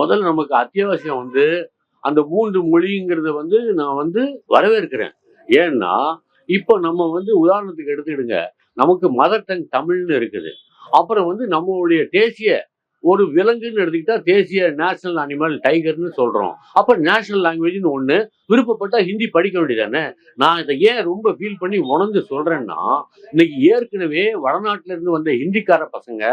முதல்ல நமக்கு அத்தியாவசியம் வந்து அந்த மூன்று மொழிங்கிறத வந்து நான் வந்து வரவேற்கிறேன். ஏன்னா இப்போ நம்ம வந்து உதாரணத்துக்கு எடுத்துக்கிடுங்க. நமக்கு மதர் டங் தமிழ்னு இருக்குது. அப்புறம் வந்து நம்மளுடைய தேசிய ஒரு விலங்குன்னு எடுத்துக்கிட்டா தேசிய நேஷனல் அனிமல் டைகர்னு சொல்றோம். அப்ப நேஷனல் லாங்குவேஜ்னு ஒண்ணு விருப்பப்பட்டா ஹிந்தி படிக்க வேண்டியதானே நான் இதை ஏன் ரொம்ப ஃபீல் பண்ணி உணர்ந்து சொல்றேன்னா இன்னைக்கு ஏற்கனவே வடநாட்டுல இருந்து வந்த ஹிந்திக்கார பசங்க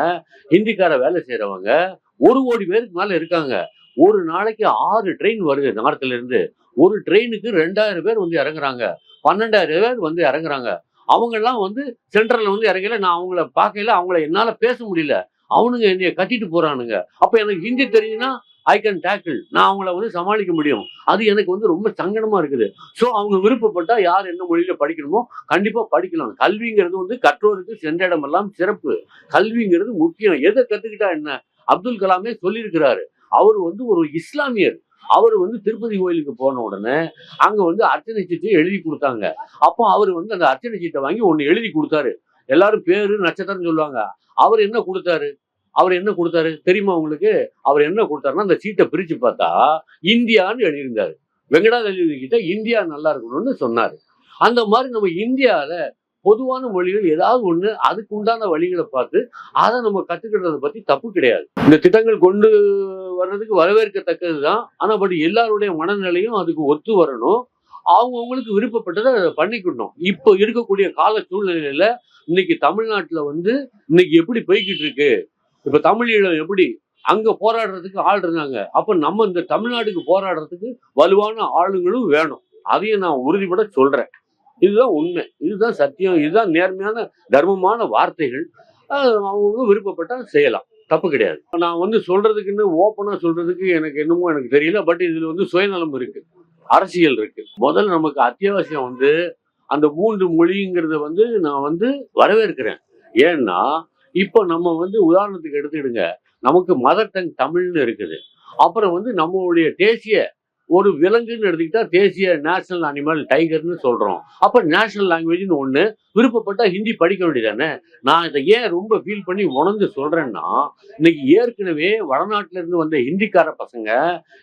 ஹிந்திக்கார வேலை செய்யறவங்க ஒரு கோடி பேருக்கு மேல இருக்காங்க. ஒரு நாளைக்கு ஆறு ட்ரெயின் வருது நார்த்ல இருந்து ஒரு ட்ரெயினுக்கு ரெண்டாயிரம் பேர் வந்து இறங்குறாங்க. பன்னெண்டாயிரம் பேர் வந்து இறங்குறாங்க. அவங்கெல்லாம் வந்து சென்ட்ரல்ல வந்து இறங்கல. நான் அவங்கள பார்க்கல. அவங்கள என்னால பேச முடியல. அவனுங்க என்னைய கட்டிட்டு போறானுங்க. அப்ப எனக்கு ஹிந்தி தெரியுதுன்னா ஐ கேன் டேக்கிள் நான் அவங்கள வந்து சமாளிக்க முடியும். அது எனக்கு வந்து ரொம்ப சங்கடமா இருக்குது. ஸோ அவங்க விருப்பப்பட்டா யார் என்ன மொழியில படிக்கணுமோ கண்டிப்பா படிக்கலாம். கல்விங்கிறது வந்து கற்றோருக்கு சென்ற இடமெல்லாம் சிறப்பு. கல்விங்கிறது முக்கியம். எதை கத்துக்கிட்டா என்ன? அப்துல் கலாமே சொல்லியிருக்கிறாரு. அவர் வந்து ஒரு இஸ்லாமியர். அவர் வந்து திருப்பதி கோயிலுக்கு போன உடனே அங்க வந்து அர்ச்சனை சீட்டை எழுதி கொடுத்தாங்க. அப்போ அவர் வந்து அந்த அர்ச்சனை சீட்டை வாங்கி ஒன்று எழுதி கொடுத்தாரு. எல்லாரும் பேரு நட்சத்திரம் சொல்லுவாங்க. அவர் என்ன கொடுத்தாரு? அவர் என்ன கொடுத்தாரு? தெரியுமா உங்களுக்கு? அவர் என்ன கொடுத்தாருன்னா அந்த சீட்டை பிரிச்சு பார்த்தா இந்தியான்னு எழுதியிருந்தாரு. வெங்கடாஜலபதி கிட்ட இந்தியா நல்லா இருக்கணும்னு சொன்னாரு. அந்த மாதிரி நம்ம இந்தியாவில் பொதுவான மொழிகள் ஏதாவது ஒண்ணு அதுக்கு உண்டான வழிகளை பார்த்து அதை நம்ம கற்றுக்கிட்டதை பத்தி தப்பு கிடையாது. இந்த திட்டங்கள் கொண்டு வர்றதுக்கு வரவேற்கத்தக்கது தான் ஆனா பட் எல்லாருடைய மனநிலையும் அதுக்கு ஒத்து வரணும். அவங்கவுங்களுக்கு விருப்பப்பட்டதை அதை பண்ணிக்கணும். இப்போ இருக்கக்கூடிய கால சூழ்நிலையில இன்னைக்கு தமிழ்நாட்டில் வந்து இன்னைக்கு எப்படி போய்கிட்டு இருக்கு? இப்போ தமிழீழம் எப்படி? அங்கே போராடுறதுக்கு ஆள் இருந்தாங்க. அப்போ நம்ம இந்த தமிழ்நாட்டுக்கு போராடுறதுக்கு வலுவான ஆளுங்களும் வேணும். அதையும் நான் உறுதிப்பட சொல்றேன். இதுதான் உண்மை. இதுதான் சத்தியம். இதுதான் நேர்மையான தர்மமான வார்த்தைகள். அவங்க விருப்பப்பட்டால் செய்யலாம். தப்பு கிடையாது. நான் வந்து சொல்றதுக்குன்னு ஓப்பனா சொல்றதுக்கு எனக்கு என்னமோ எனக்கு தெரியல. பட் இதுல வந்து சுயநலம் இருக்கு. அரசியல் இருக்கு. முதல்ல நமக்கு அத்தியாவசியம் வந்து அந்த மூன்று மொழிங்கிறத வந்து நான் வந்து வரவேற்கிறேன். ஏன்னா இப்போ நம்ம வந்து உதாரணத்துக்கு எடுத்துக்கிடுங்க. நமக்கு மதர் டங் தமிழ்னு இருக்குது. அப்புறம் வந்து நம்மளுடைய தேசிய ஒரு விலங்குன்னு எடுத்துக்கிட்டா தேசிய நேஷனல் அனிமல் டைகர்னு சொல்றோம். அப்ப நேஷனல் லாங்குவேஜ்னு ஒண்ணு விருப்பப்பட்டா ஹிந்தி படிக்க வேண்டியதானே நான் இதை ஏன் ரொம்ப ஃபீல் பண்ணி உணர்ந்து சொல்றேன்னா இன்னைக்கு ஏற்கனவே வடநாட்டுல இருந்து வந்த ஹிந்திக்கார பசங்க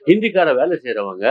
ஹிந்திக்கார வேலை செய்யறவங்க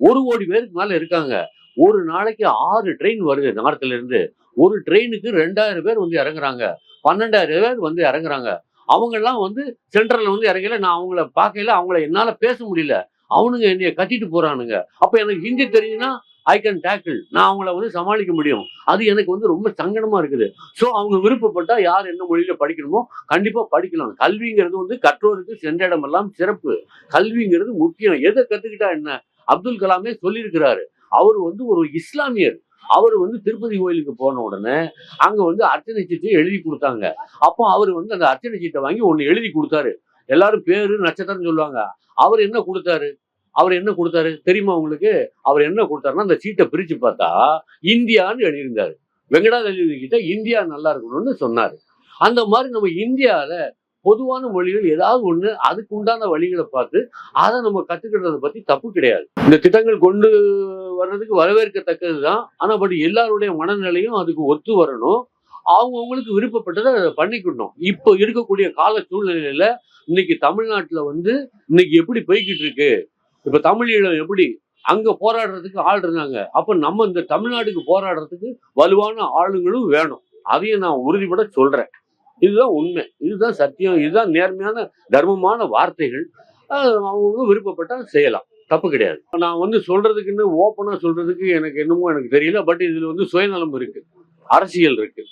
ஒரு கோடி பேருக்கு மேல இருக்காங்க. ஒரு நாளைக்கு ஆறு ட்ரெயின் வருது நார்த்ல இருந்து. ஒரு ட்ரெயினுக்கு ரெண்டாயிரம் பேர் வந்து இறங்குறாங்க. பன்னெண்டாயிரம் பேர் வந்து இறங்குறாங்க. அவங்கெல்லாம் வந்து சென்ட்ரல்ல வந்து இறங்கல. நான் அவங்கள பார்க்கல. அவங்கள என்னால பேச முடியல. அவனுங்க என்னைய கட்டிட்டு போறானுங்க. அப்ப எனக்கு ஹிந்தி தெரியுன்னா ஐ கேன் டேக்கிள் நான் அவங்கள வந்து சமாளிக்க முடியும். அது எனக்கு வந்து ரொம்ப சங்கடமா இருக்குது. ஸோ அவங்க விருப்பப்பட்டா யார் என்ன மொழியில படிக்கணுமோ கண்டிப்பா படிக்கலாம். கல்விங்கிறது வந்து கற்றோருக்கு சென்ற இடமெல்லாம் சிறப்பு. கல்விங்கிறது முக்கியம். எதை கத்துக்கிட்டா என்ன? அப்துல் கலாமே சொல்லியிருக்கிறாரு. அவர் வந்து ஒரு இஸ்லாமியர். அவர் வந்து திருப்பதி கோயிலுக்கு போன உடனே அங்க வந்து அர்ச்சனை சீட்டை எழுதி கொடுத்தாங்க. அப்போ அவர் வந்து அந்த அர்ச்சனை சீட்டை வாங்கி ஒன்று எழுதி கொடுத்தாரு. எல்லாரும் பேரு நட்சத்திரம் சொல்லுவாங்க. அவர் என்ன கொடுத்தாரு? அவர் என்ன கொடுத்தாரு? தெரியுமா உங்களுக்கு? அவர் என்ன கொடுத்தாருன்னா அந்த சீட்டை பிரிச்சு பார்த்தா இந்தியான்னு எழுதியிருந்தாரு. வெங்கடாஜலபதி கிட்ட இந்தியா நல்லா இருக்கணும்னு சொன்னாரு. அந்த மாதிரி நம்ம இந்தியால பொதுவான மொழிகள் ஏதாவது ஒண்ணு அதுக்கு உண்டான வழிகளை பார்த்து அதை நம்ம கற்றுக்கிறத பத்தி தப்பு கிடையாது. இந்த திட்டங்கள் கொண்டு வர்றதுக்கு வரவேற்கத்தக்கது தான் ஆனா பட் எல்லாருடைய மனநிலையும் அதுக்கு ஒத்து வரணும். அவங்கவுங்களுக்கு விருப்பப்பட்டதை அதை பண்ணிக்கணும். இப்போ இருக்கக்கூடிய கால சூழ்நிலையில இன்னைக்கு தமிழ்நாட்டில் வந்து இன்னைக்கு எப்படி போய்கிட்டு இருக்கு? இப்போ தமிழீழம் எப்படி அங்கே போராடுறதுக்கு ஆள் இருந்தாங்க. அப்போ நம்ம இந்த தமிழ்நாட்டுக்கு போராடுறதுக்கு வலுவான ஆளுங்களும் வேணும். அதையும் நான் உறுதிப்பட சொல்கிறேன் இதுதான் உண்மை. இதுதான் சத்தியம். இதுதான் நேர்மையான தர்மமான வார்த்தைகள். அவங்க விருப்பப்பட்டால் செய்யலாம். தப்பு கிடையாது. நான் வந்து சொல்றதுக்குன்னு ஓப்பனாக சொல்றதுக்கு எனக்கு என்னமோ எனக்கு தெரியல. பட் இதில் வந்து சுயநலம் இருக்கு. அரசியல் இருக்கு.